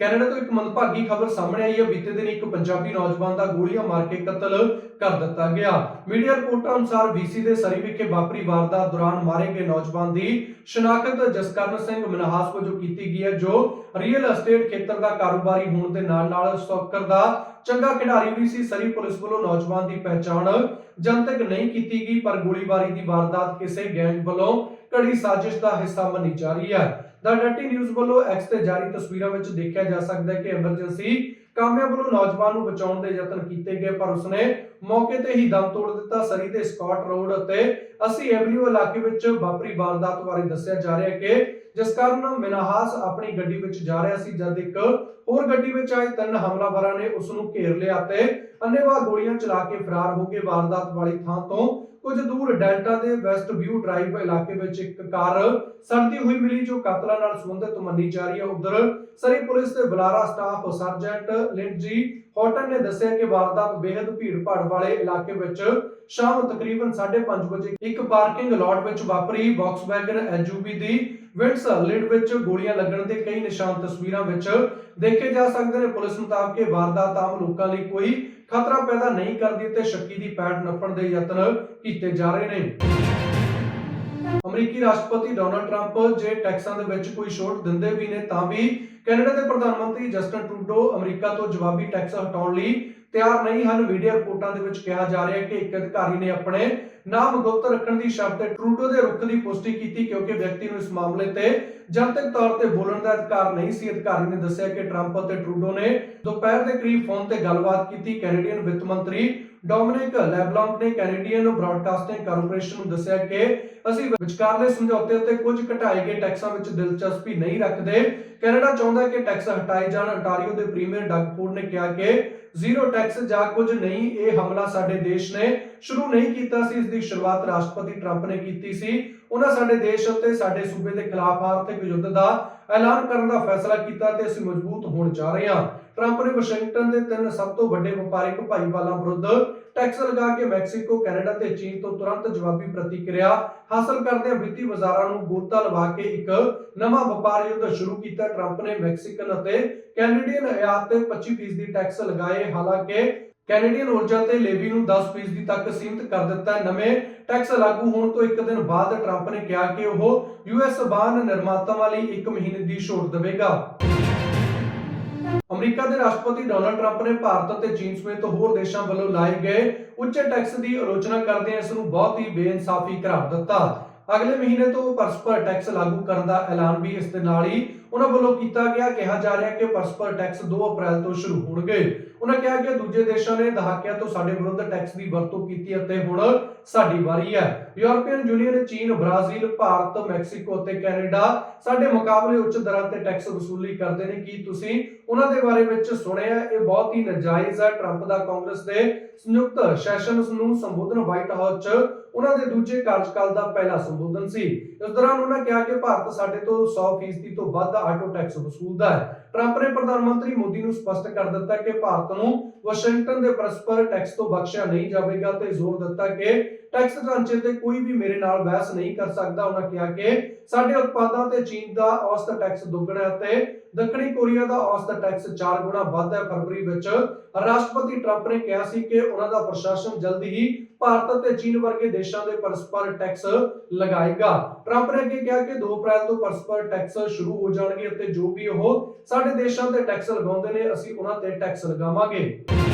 Canada ਤੋਂ ਇੱਕ ਮੰਦਭਾਗੀ ਖਬਰ ਸਾਹਮਣੇ ਆਈ ਹੈ। ਬੀਤੇ ਦਿਨ ਇੱਕ ਪੰਜਾਬੀ ਨੌਜਵਾਨ ਦਾ ਗੋਲੀਆਂ ਮਾਰ ਕੇ ਕਤਲ ਕਰ ਦਿੱਤਾ ਗਿਆ। ਮੀਡੀਆ ਰਿਪੋਰਟਾਂ ਅਨੁਸਾਰ ਵੀਸੀ ਦੇ ਸਰੀ ਵਿਖੇ ਵਾਪਰੀ ਵਾਰਦਾਤ ਦੌਰਾਨ ਮਾਰੇ ਗਏ ਨੌਜਵਾਨ ਦੀ ਸ਼ਨਾਖਤ ਜਸਕਰਨ ਸਿੰਘ ਮਨਹਾਸ ਵਜੋਂ ਕੀਤੀ ਗਈ ਹੈ, ਜੋ ਰੀਅਲ ਅਸਟੇਟ ਖੇਤਰ ਦਾ ਕਾਰੋਬਾਰੀ ਹੋਣ ਦੇ ਨਾਲ-ਨਾਲ ਸੌਕਰ ਦਾ ਚੰਗਾ ਖਿਡਾਰੀ ਵੀ ਸੀ। ਸਰੀ ਪੁਲਿਸ ਵੱਲੋਂ ਨੌਜਵਾਨ ਦੀ ਪਹਿਚਾਣ ਜਨਤਕ ਨਹੀਂ ਕੀਤੀ ਗਈ, ਪਰ ਗੋਲੀਬਾਰੀ ਦੀ ਵਾਰਦਾਤ ਕਿਸੇ ਗੈਂਗ ਵੱਲੋਂ ਕੜੀ ਸਾਜ਼ਿਸ਼ ਦਾ ਹਿੱਸਾ ਮੰਨੀ ਜਾ ਰਹੀ ਹੈ। ਦਾ ਡੱਟੀ ਨਿਊਜ਼ ਵੱਲੋਂ ਐਕਸ ਤੇ ਜਾਰੀ ਤਸਵੀਰਾਂ ਵਿੱਚ ਦੇਖਿਆ ਜਾ ਸਕਦਾ ਹੈ ਕਿ ਐਮਰਜੈਂਸੀ ਕਾਮਿਆਂ ਵੱਲੋਂ ਨੌਜਵਾਨ ਨੂੰ ਬਚਾਉਣ ਦੇ ਯਤਨ ਕੀਤੇ ਗਏ, ਪਰ ਉਸਨੇ ਮੌਕੇ ਤੇ ਹੀ ਦਮ ਤੋੜ ਦਿੱਤਾ। ਸਰੀ ਦੇ ਸਕਾਟ ਰੋਡ ਅਤੇ 80 ਐਵਨਿਊ ਇਲਾਕੇ ਵਿੱਚ ਵਾਪਰੀ ਵਾਰਦਾਤ ਬਾਰੇ ਦੱਸਿਆ ਜਾ ਰਿਹਾ ਹੈ ਕਿ ਜਿਸ ਕਾਰਨ ਮਿਨਾਹਾਸ ਆਪਣੀ ਗੱਡੀ ਵਿੱਚ ਜਾ ਰਿਹਾ ਸੀ, ਜਦ ਇੱਕ ਹੋਰ ਗੱਡੀ ਵਿੱਚ ਆਏ ਤਿੰਨ ਹਮਲਾਵਰਾਂ ਨੇ ਉਸ ਨੂੰ ਘੇਰ ਲਿਆ ਤੇ ਅੰਨੇਵਾਹ ਗੋਲੀਆਂ ਚਲਾ ਕੇ ਫਰਾਰ ਹੋ ਕੇ ਵਾਰਦਾਤ ਵਾਲੀ ਥਾਂ ਤੋਂ ਕੁਝ ਦੂਰ ਡੈਲਟਾ ਦੇ ਵੈਸਟ ਵਿਊ ਡਰਾਈਵ ਇਲਾਕੇ ਵਿੱਚ ਇੱਕ ਕਾਰ ਸੜਦੀ ਹੋਈ ਮਿਲੀ, ਜੋ ਕਾਤਲਾਂ ਨਾਲ ਸੰਬੰਧਿਤ ਮੰਨੀ ਜਾ ਰਹੀ ਹੈ। ਉਧਰ ਸਰੀ ਪੁਲਿਸ ਦੇ ਬੁਲਾਰਾ ਸਟਾਫ ਸਰਜੈਂਟ ਲਿੰਡਜੀ ਹੌਟਨ ਨੇ ਦੱਸਿਆ ਕਿ ਵਾਰਦਾਤ ਬੇहद ਭੀੜ ਭਾੜ ਵਾਲੇ ਇਲਾਕੇ ਵਿੱਚ ਸ਼ਾਮ ਤਕਰੀਬਨ 5:30 ਵਜੇ ਇੱਕ ਪਾਰਕਿੰਗ ਲਾਟ ਵਿੱਚ ਵਾਪਰੀ। ਵੌਕਸਵੈਗਨ ਐਸਯੂਵੀ ਦੀ ਵਿੰਡਸ ਲਿਡ ਵਿੱਚ ਗੋਲੀਆਂ ਲੱਗਣ ਦੇ ਕਈ ਨਿਸ਼ਾਨ ਤਸਵੀਰਾਂ ਵਿੱਚ ਦੇਖੇ ਜਾ ਸਕਦੇ ਨੇ। ਪੁਲਿਸ ਮੁਤਾਬਕ ਇਹ ਵਾਰਦਾਤ ਆਮ ਲੋਕਾਂ ਲਈ ਕੋਈ ਖਤਰਾ ਪੈਦਾ ਨਹੀਂ ਕਰਦੀ ਤੇ ਸ਼ੱਕੀ ਦੀ ਪੈੜ ਨੱਪਣ ਦੇ ਯਤਨ ਕੀਤੇ ਜਾ ਰਹੇ ਨੇ। ਅਮਰੀਕੀ ਰਾਸ਼ਟਰਪਤੀ ਡੋਨਾਲਡ ਟਰੰਪ ਜੇ ਟੈਕਸਾਂ ਦੇ ਵਿੱਚ ਕੋਈ ਛੋਟ ਦਿੰਦੇ ਵੀ ਨੇ ਤਾਂ ਵੀ ਕੈਨੇਡਾ ਦੇ ਪ੍ਰਧਾਨ ਮੰਤਰੀ ਜਸਟਨ ਟਰੂਡੋ ਅਮਰੀਕਾ ਤੋਂ ਜਵਾਬੀ ਟੈਕਸ ਹਟਾਉਣ ਲਈ ਤਿਆਰ ਨਹੀਂ ਹਨ। ਮੀਡੀਆ ਰਿਪੋਰਟਾਂ ਦੇ ਵਿੱਚ ਕਿਹਾ ਜਾ ਰਿਹਾ ਹੈ ਕਿ ਇੱਕ ਅਧਿਕਾਰੀ ਨੇ ਆਪਣੇ ਨਾਮ ਗੁਪਤ ਰੱਖਣ ਦੀ ਸ਼ਰਤ ਟਰੂਡੋ ਦੇ ਰੁਖ ਦੀ ਪੁਸ਼ਟੀ ਕੀਤੀ ਕਿਉਂਕਿ ਵਿਅਕਤੀ ਨੂੰ ਇਸ ਮਾਮਲੇ ਤੇ ਜਨਤਕ ਤੌਰ ਤੇ ਬੋਲਣ ਦਾ ਅਧਿਕਾਰ ਨਹੀਂ ਸੀ। ਅਧਿਕਾਰੀ ਨੇ ਦੱਸਿਆ ਕਿ ਟਰੰਪ ਅਤੇ ਟਰੂਡੋ ਨੇ ਦੁਪਹਿਰ ਦੇ ਕਰੀਬ ਫੋਨ ਤੇ ਗੱਲਬਾਤ ਕੀਤੀ। ਕੈਨੇਡੀਅਨ ਵਿੱਤ ਮੰਤਰੀ ਡੋਮਿਨਿਕ ਲੈਬਲੌਂਕ ਨੇ ਕੈਨੇਡੀਅਨ ਬ੍ਰਾਡਕਾਸਟਿੰਗ ਕਾਰਪੋਰੇਸ਼ਨ ਨੂੰ ਦੱਸਿਆ ਕਿ ਅਸੀਂ ਵਿਚਕਾਰਲੇ ਸਮਝੌਤੇ ਅਤੇ ਕੁਝ ਘਟਾਏ ਗਏ ਟੈਕਸਾਂ ਵਿੱਚ ਦਿਲਚਸਪੀ ਨਹੀਂ ਰੱਖਦੇ। ਕੈਨੇਡਾ ਚਾਹੁੰਦਾ ਕਿ ਟੈਕਸ ਹਟਾਏ ਜਾਣ। Ontario ਦੇ ਪ੍ਰੀਮੀਅਰ ਡਗ ਫੋਰਡ ਨੇ ਕਿਹਾ ਕਿ ਜ਼ੀਰੋ ਟੈਕਸ ਜਾਂ ਕੁਝ ਨਹੀਂ, ਇਹ ਹਮਲਾ ਸਾਡੇ ਦੇਸ਼ ਨੇ ਸ਼ੁਰੂ ਨਹੀਂ ਕੀਤਾ ਸੀ, ਇਸ ਦੀ ਸ਼ੁਰੂਆਤ ਰਾਸ਼ਟਰਪਤੀ ਟਰੰਪ ਨੇ ਕੀਤੀ ਸੀ। ਉਹਨਾਂ ਸਾਡੇ ਦੇਸ਼ ਉੱਤੇ ਸਾਡੇ ਸੂਬੇ ਦੇ ਖਿਲਾਫ ਆਰਥਿਕ ਯੁੱਧ ਦਾ ਐਲਾਨ ਕਰਨ ਦਾ ਫੈਸਲਾ ਕੀਤਾ ਤੇ ਅਸੀਂ ਮਜ਼ਬੂਤ ਹੋਣ ਜਾ ਰਹੇ ਹਾਂ। ਟਰੰਪ ਨੇ ਵਾਸ਼ਿੰਗਟਨ ਦੇ ਤਿੰਨ ਸਭ ਤੋਂ ਵੱਡੇ ਵਪਾਰਿਕ ਭਾਈਵਾਲਾਂ ਵਿਰੁੱਧ ਟੈਕਸ ਲਗਾ ਕੇ ਮੈਕਸੀਕੋ, ਕੈਨੇਡਾ ਤੇ ਚੀਨ ਤੋਂ ਤੁਰੰਤ ਜਵਾਬੀ ਪ੍ਰਤੀਕਿਰਿਆ ਹਾਸਲ ਕਰਦਿਆਂ ਵਿੱਤੀ ਬਾਜ਼ਾਰਾਂ ਨੂੰ ਗੋਤਾ ਲਵਾ ਕੇ ਇੱਕ ਨਵਾਂ ਵਪਾਰ ਯੁੱਧ ਸ਼ੁਰੂ ਕੀਤਾ। ਟਰੰਪ ਨੇ ਮੈਕਸੀਕਨ ਅਤੇ ਕੈਨੇਡੀਅਨ ਆਯਾਤ ਤੇ 25% ਦੀ ਟੈਕਸ ਲਗਾਏ। ਹਾਲਾਂਕਿ ਕੈਨੇਡੀਅਨ ਊਰਜਾ ਤੇ ਲੇਵੀ ਨੂੰ 10% ਤੱਕ ਸੀਮਿਤ ਕਰ ਦਿੱਤਾ। ਹੈ ਨਵੇਂ ਟੈਕਸ ਲਾਗੂ ਹੋਣ ਤੋਂ ਇੱਕ ਦਿਨ ਬਾਅਦ ਟਰੰਪ ਨੇ ਕਿਹਾ ਕਿ ਉਹ ਯੂਐਸ ਬਾਹਨ ਨਿਰਮਾਤਾਵਾਂ ਲਈ 1 ਮਹੀਨੇ ਦੀ ਛੋਟ ਦੇਵੇਗਾ। ਅਮਰੀਕਾ ਦੇ ਰਾਸ਼ਟਰਪਤੀ ਡੋਨਾਲਡ ਟਰੰਪ ਨੇ ਭਾਰਤ ਅਤੇ ਚੀਨ ਸਮੇਤ ਹੋਰ ਦੇਸ਼ਾਂ ਵੱਲੋਂ ਲਾਏ ਗਏ ਉੱਚੇ ਟੈਕਸ ਦੀ ਆਲੋਚਨਾ ਕਰਦਿਆਂ ਇਸ ਨੂੰ ਬਹੁਤ ਹੀ ਬੇਇਨਸਾਫੀ ਕਰਾਰ ਦਿੱਤਾ। ਅਗਲੇ ਮਹੀਨੇ ਤੋਂ ਪਰਸਪਰ ਟੈਕਸ ਲਾਗੂ ਕਰਨ ਦਾ ਐਲਾਨ ਵੀ ਇਸ ਦੇ ਨਾਲ ਹੀ ਉਹਨਾਂ ਵੱਲੋਂ ਕੀਤਾ ਗਿਆ, ਕਿਹਾ ਜਾ ਰਿਹਾ ਕਿ ਪਰਸਪਰ ਟੈਕਸ 2 ਅਪ੍ਰੈਲ ਤੋਂ ਸ਼ੁਰੂ ਹੋਣਗੇ। ਉਹਨਾਂ ਕਿਹਾ ਕਿ ਦੂਜੇ ਦੇਸ਼ਾਂ ਨੇ ਦਹਾਕਿਆਂ ਤੋਂ ਸਾਡੇ ਵਿਰੁੱਧ ਟੈਕਸ ਦੀ ਵਰਤੋਂ ਕੀਤੀ ਅਤੇ ਹੁਣ ਸਾਡੀ ਵਾਰੀ ਹੈ। ਯੂਰਪੀਅਨ ਯੂਨੀਅਨ ਚੀਨ ਬ੍ਰਾਜ਼ੀਲ ਭਾਰਤ ਮੈਕਸੀਕੋ ਅਤੇ ਕੈਨੇਡਾ ਸਾਡੇ ਮੁਕਾਬਲੇ ਉੱਚ ਦਰਾਂ ਤੇ ਟੈਕਸ ਵਸੂਲੀ ਕਰਦੇ ਨੇ। ਕੀ ਤੁਸੀਂ ਉਹਨਾਂ ਦੇ ਬਾਰੇ ਵਿੱਚ ਸੁਣਿਆ? ਇਹ ਬਹੁਤ ਹੀ ਨਾਜਾਇਜ਼ ਹੈ। ਟਰੰਪ ਦਾ ਕਾਂਗਰਸ ਦੇ ਸੰਯੁਕਤ ਸੈਸ਼ਨਸ ਨੂੰ ਸੰਬੋਧਨ ਵਾਈਟ ਹਾਊਸ 'ਚ ਉਹਨਾਂ ਦੇ ਦੂਜੇ ਕਾਰਜਕਾਲ ਦਾ ਪਹਿਲਾ ਸੰਬੋਧਨ ਸੀ। ਇਸ ਦੌਰਾਨ ਉਹਨਾਂ ਕਿਹਾ ਕਿ ਭਾਰਤ ਸਾਡੇ ਤੋਂ 100% ਤੋਂ ਵੱਧ ਆਟੋ ਟੈਕਸ ਵਸੂਲਦਾ ਹੈ। ਟਰੰਪ ਨੇ ਪ੍ਰਧਾਨ ਮੰਤਰੀ ਮੋਦੀ ਨੂੰ ਸਪਸ਼ਟ ਕਰ ਦਿੱਤਾ ਕਿ ਭਾਰਤ ਨੂੰ ਵਾਸ਼ਿੰਗਟਨ ਦੇ ਪਰਸਪਰ ਟੈਕਸ ਤੋਂ ਬਖਸ਼ਿਆ ਨਹੀਂ ਜਾਵੇਗਾ ਤੇ ਜ਼ੋਰ ਦਿੱਤਾ ਕਿ ਟੈਕਸ ਢਾਂਚੇ ਤੇ ਕੋਈ ਵੀ ਮੇਰੇ ਨਾਲ ਬਹਿਸ ਨਹੀਂ ਕਰ ਸਕਦਾ। ਉਹਨਾਂ ਕਿਹਾ ਕਿ ਸਾਡੇ ਉਤਪਾਦਾਂ ਤੇ ਚੀਨ ਦਾ ਔਸਤ ਟੈਕਸ ਦੁੱਗਣਾ ਅਤੇ ਦੱਖਣੀ ਕੋਰੀਆ ਦਾ ਔਸਤ ਟੈਕਸ 4 ਗੁਣਾ ਵੱਧ ਹੈ। ਫਰਵਰੀ ਵਿੱਚ ਰਾਸ਼ਟਰਪਤੀ ਟਰੰਪ ਨੇ ਕਿਹਾ ਸੀ ਕਿ ਉਹਨਾਂ ਦਾ ਪ੍ਰਸ਼ਾਸਨ ਜਲਦੀ ਹੀ ਭਾਰਤ ਅਤੇ ਚੀਨ ਵਰਗੇ ਦੇਸ਼ਾਂ ਦੇ ਪਰਸਪਰ ਟੈਕਸ ਲਗਾਏਗਾ। ਟਰੰਪ ਨੇ ਅੱਗੇ ਕਿਹਾ ਕਿ 2 ਅਪ੍ਰੈਲ ਤੋਂ ਪਰਸਪਰ ਟੈਕਸ ਸ਼ੁਰੂ ਹੋ ਜਾਣਗੇ ਅਤੇ ਜੋ ਵੀ ਉਹ ਸਾਡੇ ਦੇਸ਼ਾਂ ਤੇ ਟੈਕਸ ਲਗਾਉਂਦੇ ਨੇ, ਅਸੀਂ ਉਹਨਾਂ ਤੇ ਟੈਕਸ ਲਗਾਵਾਂਗੇ।